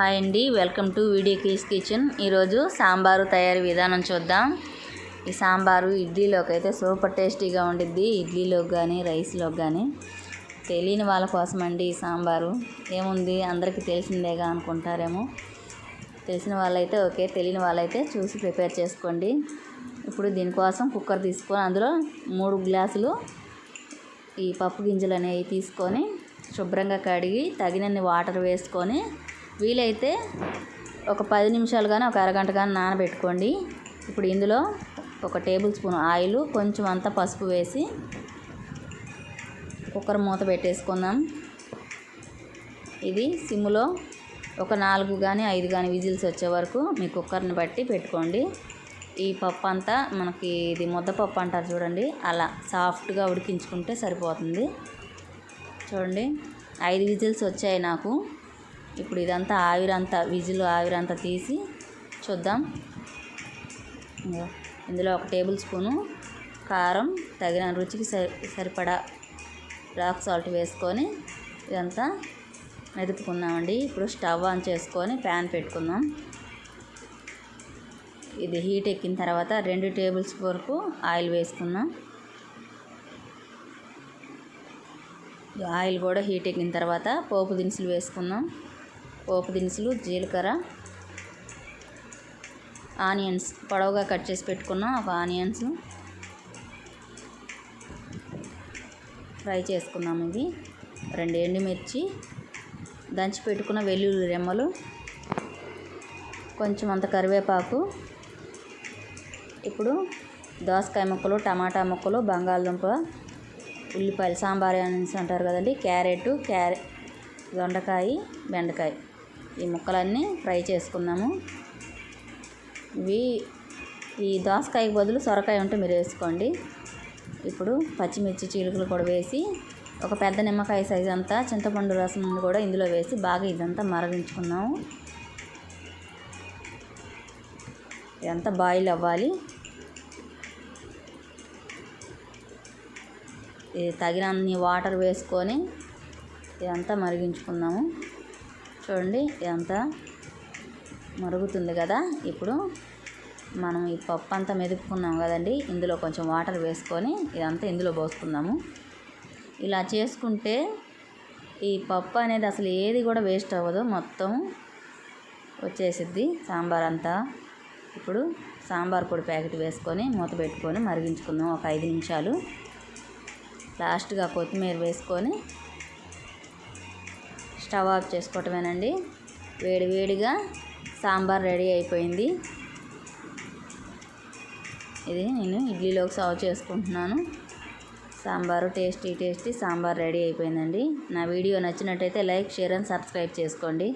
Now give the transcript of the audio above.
Hi అండి. Welcome to video case kitchen. ఈరోజు సాంబారు తయారీ విధానం చూద్దాం. ఈ సాంబారు ఇడ్లీలోకి అయితే సూపర్ టేస్టీగా ఉండిద్ది. ఇడ్లీలోకి కానీ రైస్లోకి కానీ తెలియని వాళ్ళ కోసం అండి ఈ సాంబారు. ఏముంది? అందరికీ తెలిసిందేగా అనుకుంటారేమో. తెలిసిన వాళ్ళైతే ఓకే. తెలియని వాళ్ళైతే చూసి ప్రిపేర్ చేసుకోండి. ఇప్పుడు దీనికోసం కుక్కర్ తీసుకొని అందులో మూడు గ్లాసులు ఈ పప్పు గింజలు అనేవి తీసుకొని శుభ్రంగా కడిగి తగినన్ని వాటర్ వేసుకొని వీలైతే ఒక పది నిమిషాలు కానీ ఒక అరగంట కానీ నానబెట్టుకోండి. ఇప్పుడు ఇందులో ఒక టేబుల్ స్పూన్ ఆయిల్ కొంచెం అంత పసుపు వేసి కుక్కర్ మూత పెట్టేసుకుందాం. ఇది సిమ్లో ఒక నాలుగు కానీ ఐదు కానీ విజిల్స్ వచ్చే వరకు మీ కుక్కర్ని బట్టి పెట్టుకోండి. ఈ పప్పు అంతా మనకి ఇది ముద్దపప్పు అంటారు చూడండి అలా సాఫ్ట్గా ఉడికించుకుంటే సరిపోతుంది. చూడండి ఐదు విజిల్స్ వచ్చాయి నాకు. ఇప్పుడు ఇదంతా ఆవిరంతా విజిల్ ఆవిరంతా తీసి చూద్దాం. ఇందులో ఒక టేబుల్ స్పూను కారం తగిన రుచికి సరిపడా రాక్ సాల్ట్ వేసుకొని ఇదంతా మెదుపుకున్నామండి ఇప్పుడు స్టవ్ ఆన్ చేసుకొని ప్యాన్ పెట్టుకుందాం. ఇది హీట్ ఎక్కిన తర్వాత రెండు టేబుల్ స్పూన్ వరకు ఆయిల్ వేసుకుందాం. ఆయిల్ కూడా హీట్ ఎక్కిన తర్వాత పోపు దినుసులు వేసుకుందాం. పోపు దినుసులు జీలకర్ర ఆనియన్స్. పొడవుగా కట్ చేసి పెట్టుకున్నాం ఒక ఆనియన్స్ ఫ్రై చేసుకున్నాం ఇవి. రెండు ఎండుమిర్చి దంచి పెట్టుకున్న వెల్లుల్లి రెమ్మలు కొంచెం అంత కరివేపాకు. ఇప్పుడు దోసకాయ ముక్కలు టమాటా ముక్కలు బంగాళదుంప ఉల్లిపాయలు సాంబార్ అనేసి అంటారు కదండి క్యారెట్ క్యారె దొండకాయ బెండకాయ. ఈ ముక్కలన్నీ ఫ్రై చేసుకున్నాము ఇవి ఈ దోసకాయకి బదులు సొరకాయ ఉంటే మీరు వేసుకోండి. ఇప్పుడు పచ్చిమిర్చి చీలుకలు కూడా వేసి ఒక పెద్ద నిమ్మకాయ సైజ్ అంతా చింతపండు రసం కూడా ఇందులో వేసి బాగా ఇదంతా మరగించుకున్నాము ఇదంతా బాయిల్ అవ్వాలి. ఇది తగినన్ని వాటర్ వేసుకొని ఇదంతా మరిగించుకున్నాము చూడండి ఇదంతా మరుగుతుంది కదా. ఇప్పుడు మనం ఈ పప్పు అంతా మెదుపుకున్నాం కదండి. ఇందులో కొంచెం వాటర్ వేసుకొని ఇదంతా ఇందులో పోసుకుందాము. ఇలా చేసుకుంటే ఈ పప్పు అనేది అసలు ఏది కూడా వేస్ట్ అవ్వదు. మొత్తం వచ్చేసిద్ది సాంబార్ అంతా. ఇప్పుడు సాంబార్ పొడి ప్యాకెట్ వేసుకొని మూత పెట్టుకొని మరిగించుకుందాం ఒక ఐదు నిమిషాలు. లాస్ట్గా కొత్తిమీర వేసుకొని స్టవ్ ఆఫ్ చేసుకోవటమేనండి. వేడి వేడిగా సాంబార్ రెడీ అయిపోయింది. ఇది నేను ఇడ్లీలోకి సర్వ్ చేసుకుంటున్నాను. Sambar tasty tasty sambar ready అయిపోయిందండి. నా వీడియో నచ్చినట్టయితే లైక్ షేర్ అండ్ సబ్స్క్రైబ్ చేసుకోండి.